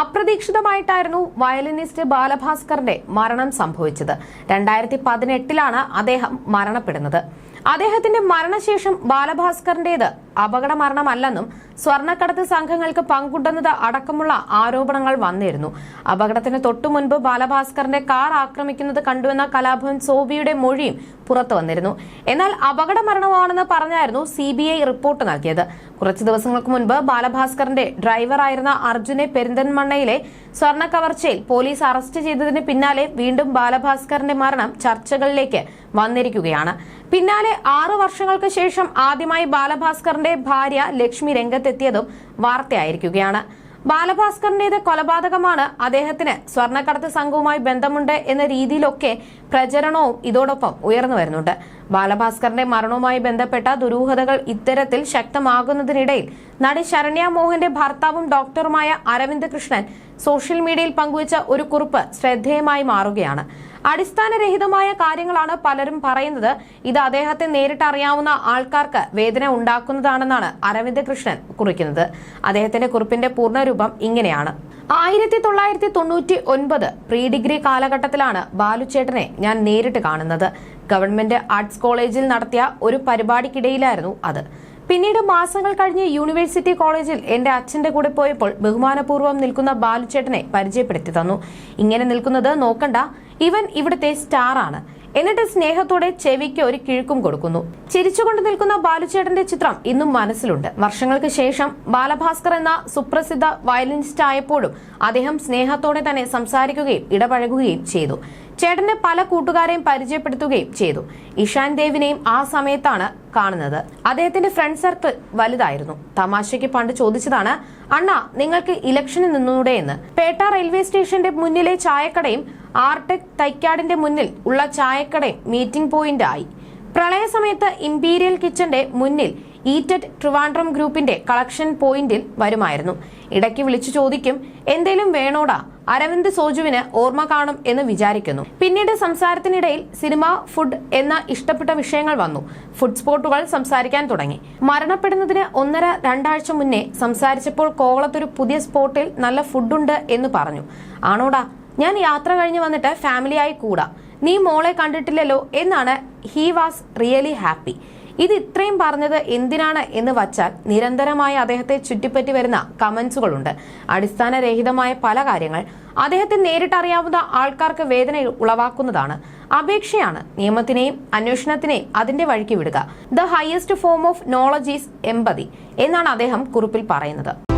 അപ്രതീക്ഷിതമായിട്ടായിരുന്നു violinist ബാലഭാസ്കറിന്റെ മരണം സംഭവിച്ചത്. രണ്ടായിരത്തി പതിനെട്ടിലാണ് അദ്ദേഹം മരണപ്പെടുന്നത്. അദ്ദേഹത്തിന്റെ മരണശേഷം ബാലഭാസ്കറിന്റേത് അപകട മരണമല്ലെന്നും സ്വർണക്കടത്ത് സംഘങ്ങൾക്ക് പങ്കുണ്ടെന്നത് അടക്കമുള്ള ആരോപണങ്ങൾ വന്നിരുന്നു. അപകടത്തിന് തൊട്ടു മുൻപ് ബാലഭാസ്കറിന്റെ കാർ ആക്രമിക്കുന്നത് കണ്ടുവെന്ന കലാഭവൻ സോബിയുടെ മൊഴിയും പുറത്തു വന്നിരുന്നു. എന്നാൽ അപകട മരണമാണെന്ന് പറഞ്ഞായിരുന്നു സി റിപ്പോർട്ട് നൽകിയത്. കുറച്ചു ദിവസങ്ങൾക്ക് മുൻപ് ബാലഭാസ്കറിന്റെ ഡ്രൈവറായിരുന്ന അർജുനെ പെരിന്തൻമണ്ണയിലെ സ്വർണ കവർച്ചയിൽ പോലീസ് അറസ്റ്റ് ചെയ്തതിന് പിന്നാലെ വീണ്ടും ബാലഭാസ്കറിന്റെ മരണം ചർച്ചകളിലേക്ക് വന്നിരിക്കുകയാണ്. പിന്നാലെ ആറു വർഷങ്ങൾക്ക് ശേഷം ആദ്യമായി ബാലഭാസ്കറിന്റെ ഭാര്യ ലക്ഷ്മി രംഗത്തെത്തിയതും വാർത്തയായിരിക്കുകയാണ്. ബാലഭാസ്കറിന്റേത് കൊലപാതകമാണ്. അദ്ദേഹത്തിന് സ്വർണക്കടത്ത് സംഘവുമായി ബന്ധമുണ്ട് എന്ന രീതിയിലൊക്കെ പ്രചരണവും ഇതോടൊപ്പം ഉയർന്നു വരുന്നുണ്ട്. ബാലഭാസ്കറിന്റെ മരണവുമായി ബന്ധപ്പെട്ട ദുരൂഹതകൾ ഇത്തരത്തിൽ ശക്തമാകുന്നതിനിടയിൽ നടി ശരണ്യ മോഹന്റെ ഭർത്താവും ഡോക്ടറുമായ അരവിന്ദ് കൃഷ്ണൻ സോഷ്യൽ മീഡിയയിൽ പങ്കുവച്ച ഒരു കുറിപ്പ് ശ്രദ്ധേയമായി മാറുകയാണ്. അടിസ്ഥാനരഹിതമായ കാര്യങ്ങളാണ് പലരും പറയുന്നത്. ഇത് അദ്ദേഹത്തെ നേരിട്ട് അറിയാവുന്ന ആൾക്കാർക്ക് വേദന ഉണ്ടാക്കുന്നതാണെന്നാണ് അരവിന്ദ് കൃഷ്ണൻ കുറിക്കുന്നത്. അദ്ദേഹത്തിന്റെ കുറിപ്പിന്റെ പൂർണരൂപം ഇങ്ങനെയാണ്. ആയിരത്തി തൊള്ളായിരത്തി തൊണ്ണൂറ്റി ഒൻപത് പ്രീ ഡിഗ്രി കാലഘട്ടത്തിലാണ് ബാലുച്ചേട്ടനെ ഞാൻ നേരിട്ട് കാണുന്നത്. ഗവൺമെന്റ് ആർട്സ് കോളേജിൽ നടത്തിയ ഒരു പരിപാടിക്കിടയിലായിരുന്നു അത്. പിന്നീട് മാസങ്ങൾ കഴിഞ്ഞ് യൂണിവേഴ്സിറ്റി കോളേജിൽ എന്റെ അച്ഛന്റെ കൂടെ പോയപ്പോൾ ബഹുമാനപൂർവം നിൽക്കുന്ന ബാലുച്ചേട്ടനെ പരിചയപ്പെടുത്തി തന്നു. ഇങ്ങനെ നിൽക്കുന്നത് നോക്കണ്ട ഇവൻ ഇവിടുത്തെ സ്റ്റാർ ആണ് എന്നിട്ട് സ്നേഹത്തോടെ ചെവിക്ക് ഒരു കിഴുക്കും കൊടുക്കുന്നു. ചിരിച്ചുകൊണ്ട് നിൽക്കുന്ന ബാലുചേട്ടന്റെ ചിത്രം ഇന്നും മനസ്സിലുണ്ട്. വർഷങ്ങൾക്ക് ശേഷം ബാലഭാസ്കർ എന്ന സുപ്രസിദ്ധ വയലിനിസ്റ്റ് ആയപ്പോഴും അദ്ദേഹം സ്നേഹത്തോടെ തന്നെ സംസാരിക്കുകയും ഇടപഴകുകയും ചെയ്തു. ചേട്ടന്റെ പല കൂട്ടുകാരെയും പരിചയപ്പെടുത്തുകയും ചെയ്തു. ഇഷാൻ ദേവിനെയും ആ സമയത്താണ് കാണുന്നത്. അദ്ദേഹത്തിന്റെ ഫ്രണ്ട് സർക്കിൾ വലുതായിരുന്നു. തമാശയ്ക്ക് പണ്ട് ചോദിച്ചതാണ് അണ്ണ നിങ്ങൾക്ക് ഇലക്ഷന് നിന്നൂടെ എന്ന്? പേട്ട റെയിൽവേ സ്റ്റേഷന്റെ മുന്നിലെ ചായക്കടയും ആർടെക് തൈക്കാടിന്റെ മുന്നിൽ ഉള്ള ചായക്കടയും മീറ്റിംഗ് പോയിന്റ് ആയി. പ്രളയ സമയത്ത് ഇംപീരിയൽ കിച്ചന്റെ മുന്നിൽ ഈറ്റഡ് ട്രിവാൻഡ്രം ഗ്രൂപ്പിന്റെ കളക്ഷൻ പോയിന്റിൽ വരുമായിരുന്നു. ഇടയ്ക്ക് വിളിച്ചു ചോദിക്കും എന്തേലും വേണോടാ? അരവിന്ദ് സോജുവിന് ഓർമ്മ കാണും എന്ന് വിചാരിക്കുന്നു. പിന്നീട് സംസാരത്തിനിടയിൽ സിനിമ ഫുഡ് എന്ന ഇഷ്ടപ്പെട്ട വിഷയങ്ങൾ വന്നു. ഫുഡ് സ്പോട്ടുകൾ സംസാരിക്കാൻ തുടങ്ങി. മരണപ്പെടുന്നതിന് ഒന്നര രണ്ടാഴ്ച മുന്നേ സംസാരിച്ചപ്പോൾ കോവളത്തൊരു പുതിയ സ്പോട്ടിൽ നല്ല ഫുഡുണ്ട് എന്ന് പറഞ്ഞു. ആണോടാ? ഞാൻ യാത്ര കഴിഞ്ഞ് വന്നിട്ട് ഫാമിലിയായി കൂടാ. നീ മോളെ കണ്ടിട്ടില്ലല്ലോ എന്നാണ് ഹീ വാസ് റിയലി ഹാപ്പി ഇത് ഇത്രയും പറഞ്ഞത് എന്തിനാണ് എന്ന് വച്ചാൽ നിരന്തരമായി അദ്ദേഹത്തെ ചുറ്റിപ്പറ്റി വരുന്ന കമന്റ്സുകളുണ്ട് അടിസ്ഥാനരഹിതമായ പല കാര്യങ്ങൾ. അദ്ദേഹത്തെ നേരിട്ടറിയാവുന്ന ആൾക്കാർക്ക് വേദന ഉളവാക്കുന്നതാണ്. അപേക്ഷയാണ് നിയമത്തിനെയും അന്വേഷണത്തിനെയും അതിന്റെ വഴിക്ക് വിടുക. The highest form of knowledge is empathy എന്നാണ് അദ്ദേഹം കുറിപ്പിൽ പറയുന്നത്.